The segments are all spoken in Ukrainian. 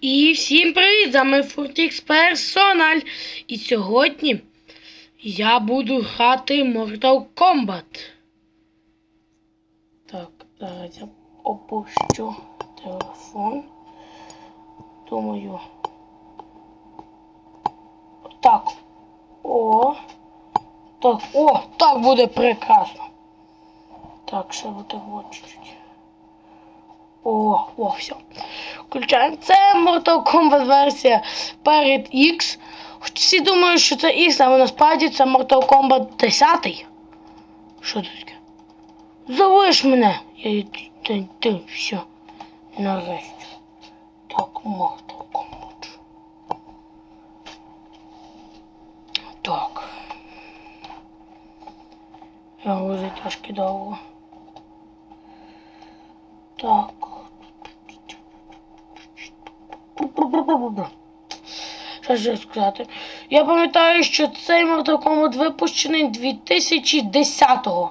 І всім привіт! З вами Фуртікс Персональ. І сьогодні я буду грати Mortal Kombat. Так, зараз я опущу телефон. Думаю. Так. О. Так, о, так буде прекрасно. Так, ще буде чуть-чуть. О, о, все. Включаємо. Це Mortal Kombat версія перед X. Всі думають, що це X, але насправді це Mortal Kombat 10. Що тут таке? Залиш мене. Я ти, ти, все. Нарешті. Так, Mortal Kombat. Так. Я вже трошки довго. Так. Що ж сказати? Я пам'ятаю, що цей Kombat випущений 2010-го.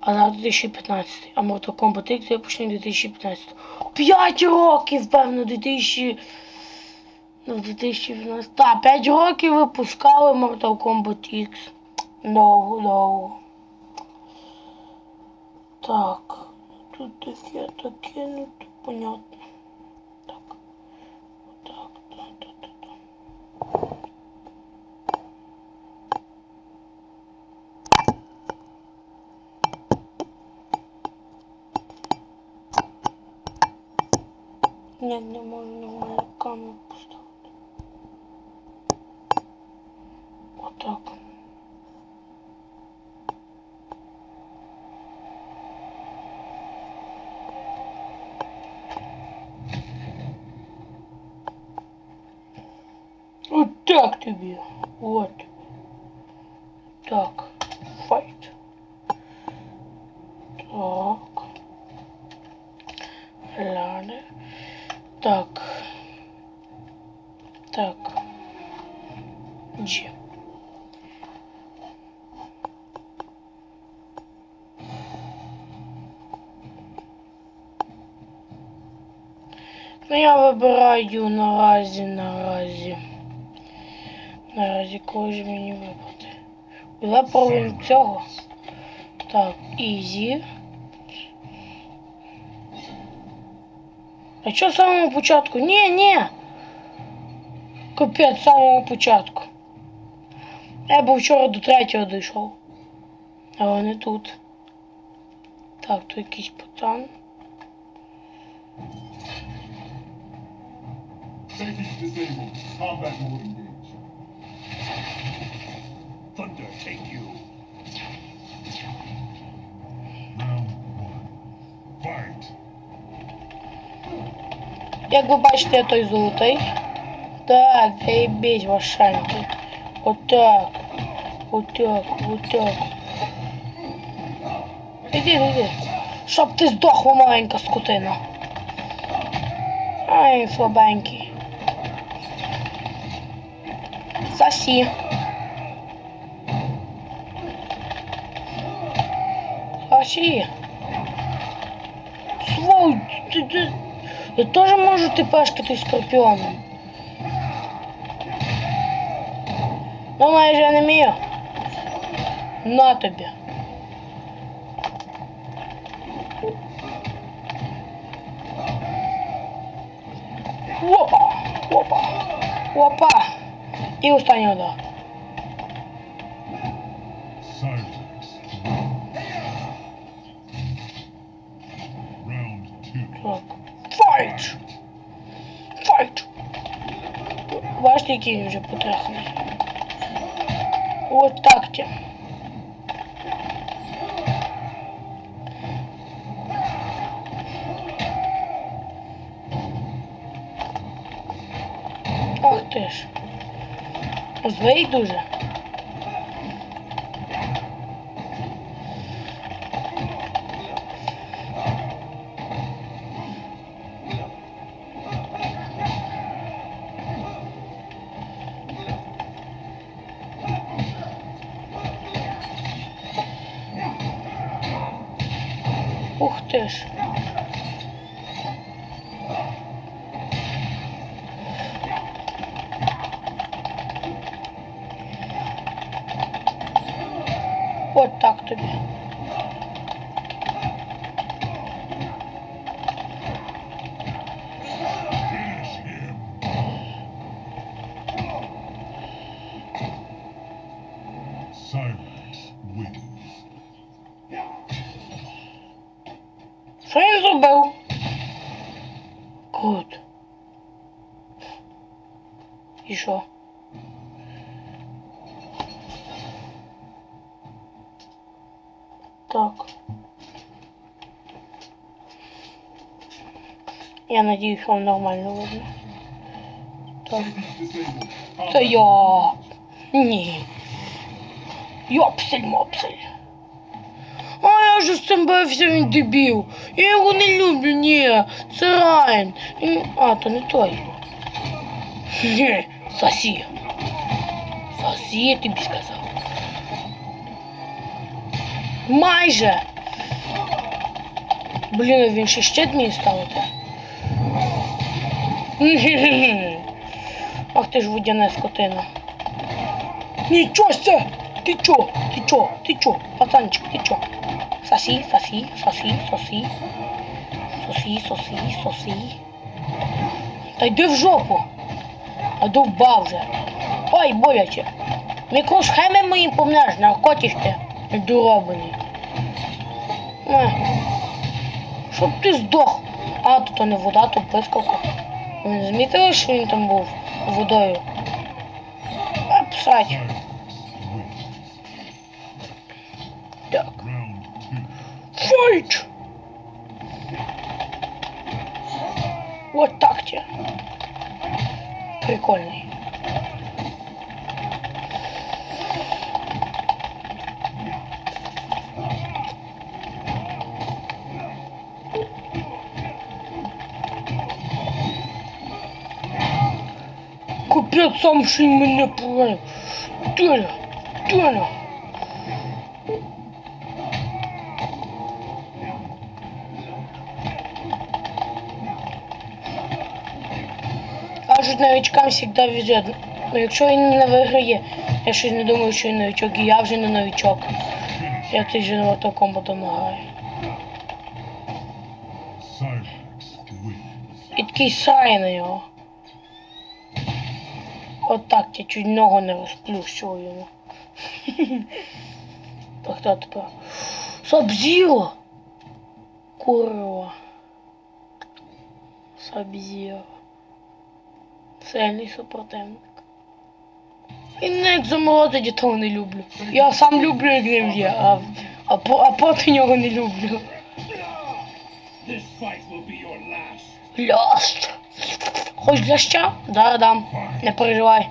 А зараз 2015. А Mortal X випущений 2015. 5 років, певно, 2000... Ну, 2015. Так, 5 років випускали Mortal Kombat X. Довго, довго. Так. Тут таке, таке, ну тут понятно. Так. Так, так, так, так. так. Ні, не можу Вот так тобі. Вот. Так. Файт. Так. Ладно. Так. Так. G. Ну я вибираю наразі, наразі. Наразі кого ж мені вибрати. Давай пробуємо цього. Так, ізі. А що з самого початку? Ні, ні. Капець з самого початку. Я був вчора до третього дійшов. Але не тут. Так, тут якийсь пацан. Safety disabled. Combat mode take you. Як ви бачите, я той золотий. Так, заебись, вашаньки. Отак. Отак, отак. Іди, іди. Щоб ти здохла, маленька скотина. Ай, слабенький. Сосі. Сосі. Свой, ти, ти, я теж можу тепешкати скорпіоном. Ну, майже я не вмію. На тобі. Опа! Опа! Опа! І останній удар. Silence. Він вже потрясний. От так те. Ах ти ж. Звей дуже. Я надіюсь, вам нормально видно. Так. Це я. Ні. Йопсель мопсель. А я вже з цим бився, він дебіл. Я його не люблю, ні. Це Райан. І- А, то не той. Ні, Сосі. Сосі, я тобі сказав. Майже. Блін, а він ще мені ставити. Ах ти ж водяна скотина. Нічого це! Ти чо? Ти чо? Ти чо? Пацанчик, ти чо? Сосі, сосі, сосі, сосі. Сосі, сосі, сосі. Та йди в жопу. А довбав вже. Ой, боляче. Мікросхеми мої помнеш, наркотиш ти. Недороблений. На. Щоб ти здох. А, то не вода, то пискавка. Ви замітили, що він там був водою? А, псать. Так. Файт! Вот так тебе. Прикольный. Капець сам ще й мене. Толя, Толя. Кажуть, новичкам завжди везет. Ну, якщо він не виграє, я щось не думаю, що він новичок, і я вже не новичок. Я цей же граю. Cyrax wins. І такий срає на нього. От так я чуть ногу не розплющував йому. Так хто тепер? Сабзіро! Курва. Сабзіро. Сильний супротивник. І не як заморозить, я того не люблю. Я сам люблю, як ним є, а, а, по- а проти нього не люблю. This fight will be your last. Хоч ляща? Да, дам. Не переживай.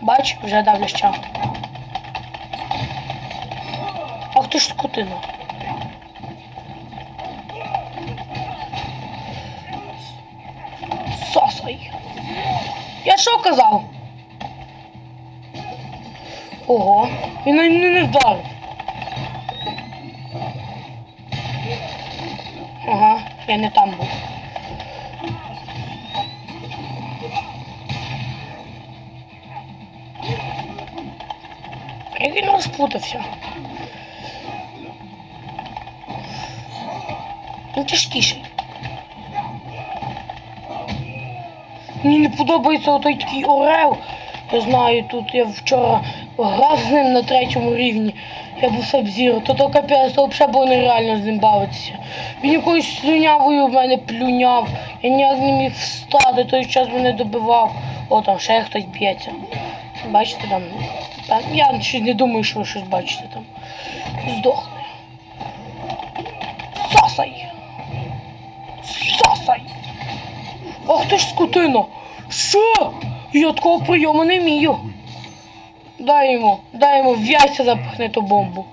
Бач, вже дав ляща. Ах ти ж скотина. Сосай. Я що казав? Ого, він мене не вдарив. Ага, я не там був. Як він розпутався. Він тяжкіший. Мені не подобається отой такий орел. Я знаю, тут я вчора грав з ним на третьому рівні. Я був сабзіро, то то капець, то взагалі було нереально з ним бавитися. Він якоюсь слюнявою в мене плюняв. Я ніяк не міг встати, той час мене добивав. О, там ще хтось б'ється. Бачите там? Я щось не думаю, що ви щось бачите там. Здохли. Сосай! Сосай! Ах ти ж скотина! Що? Я такого прийому не вмію. Дай йому, дай йому в яйця ту бомбу.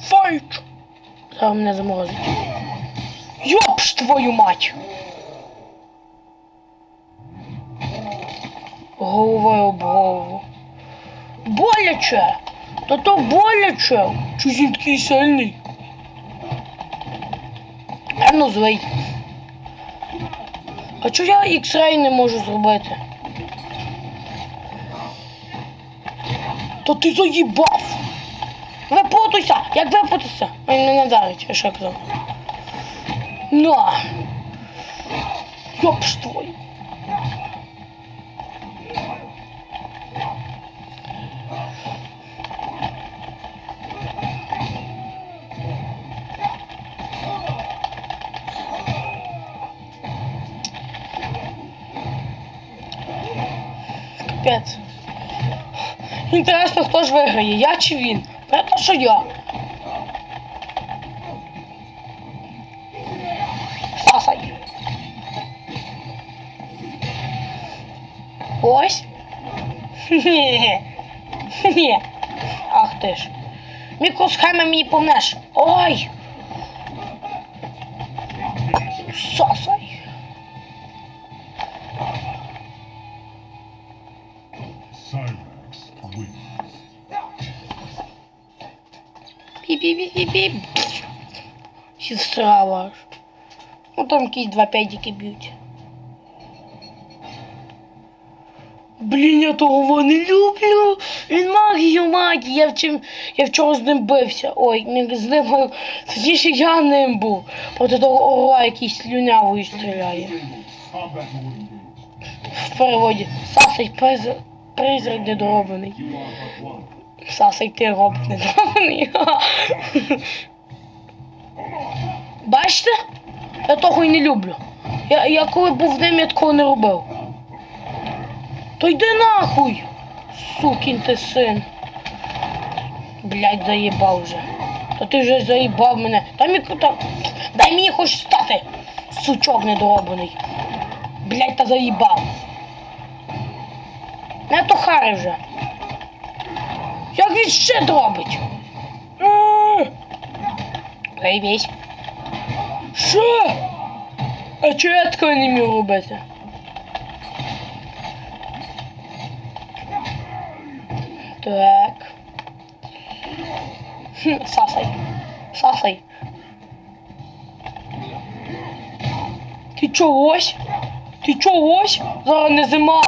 Файт! Зараз мене заморозить. Йопш твою мать! Головою об голову. Боляче! Та то боляче! Він такий сильний. А ну злий. А чого я X-Ray не можу зробити? То ти заїбав! Випутуйся! Як випутатися? Він мене дарить, я що казав. На! Йопш твой! Капець. Інтересно, хто ж виграє, я чи він? Певно, що я. Сасай. Ось. Ні. Ах ти ж. Мікросхеми мені помнеш. Ой. Сасай. Cyrax wins. Пі-пі-пі-пі-пі. Всі всрала аж. Ну там якісь два педики б'ють. Блін, я того не люблю. Він магію магії. Я, вчим, я вчора з ним бився. Ой, не з ним. Точніше я ним був. Проти того орла, який слюнявою стріляє. В переводі. Сасай призрак, призрак недороблений. Are. Сасай ти робот недороблений. Бачите? Я того й не люблю. Я, я коли був в ним, я такого не робив. То йди нахуй! Сукін ти син. Блять, заїбав вже. Та ти вже заїбав мене. Дай мені, та, дай мені хоч стати. Сучок недороблений. Блять, та заїбав. Не то хари вже. Як він ще робить? Е! Привіт. Що? А чого я такого не міг робити? Так. Хм, Сасай. Сасай. Ти чогось? Ти чогось? Зараз не зима.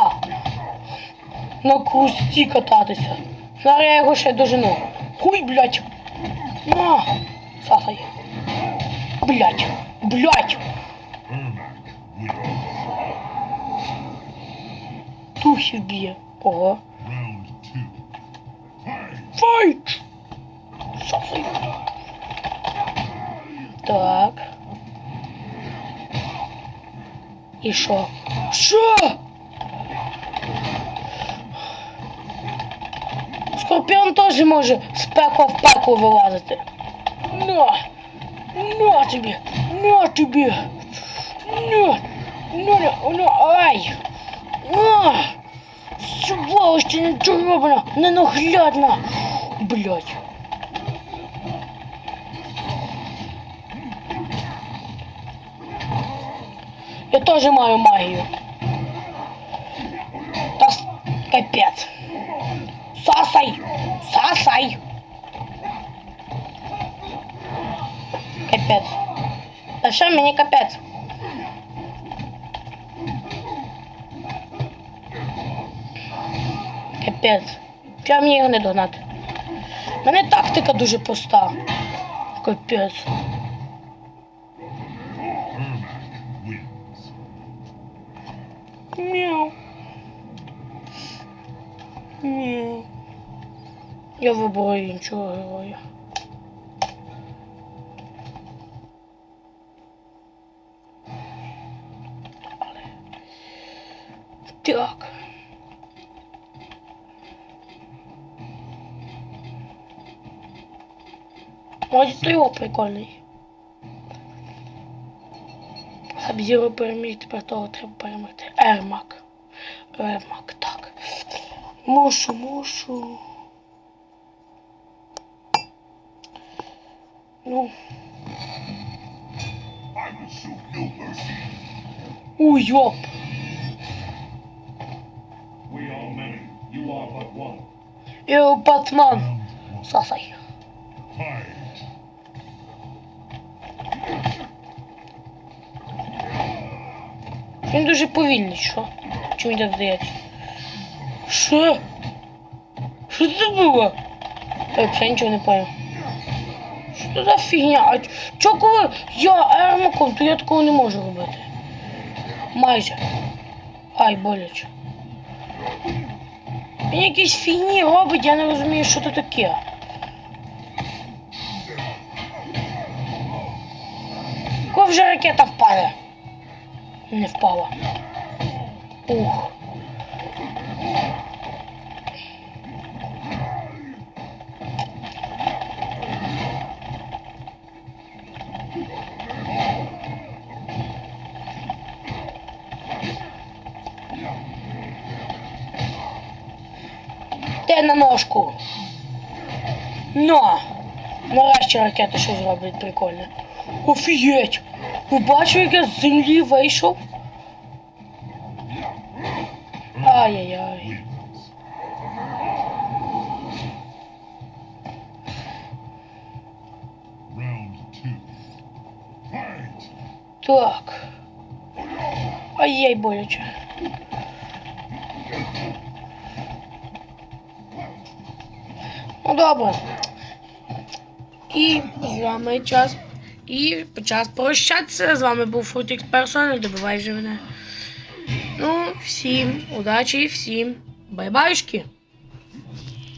На крусті кататися. Зараз я його ще дожену. Хуй, блядь. На. Сасай. Блядь. Блядь. Ermac б'є. Ого. Файт! Сасай. Так. І що? Що? Скорпіон теж може з пекла в пекло вилазити. На! На тобі! На тобі! На! На! На! Ай! На! Сволоч, ти недоробна, ненаглядна! Блять. Я тоже маю магію. Та с- капець. Сасай! Сасай! Капець. Та що мені капець? Капець. Чого мені його не догнати? У мене тактика дуже проста. Капець. Мяу. Мяу. Я вибираю іншого героя. Так. Ось його прикольний. Сабзіро переміг, тепер того треба перемогти. Ермак. Ермак, так. Мушу, мушу. Уйоп. One. І Батман. Fight. Він дуже повільний, що? Чи мені так здається? Що? Що це було? Я взагалі нічого не понял. Що за фігня? А чо коли я ермаком, то я такого не можу робити? Майже. Ай, боляче. Він якісь фігні робить, я не розумію, що це таке. Коли вже ракета впаде? Не впала. Ух. Те на ножку. На. Нарешті ракета щось зроблять прикольне. Офігеть! Ви бачили, як я з землі вийшов? Ай-яй-яй. Так. Ай-яй, боляче. Добре. І з вами час. І час прощатися. З вами був Фрутікс Персон. Не добивай мене. Ну, всім удачі, всім бай-байшки.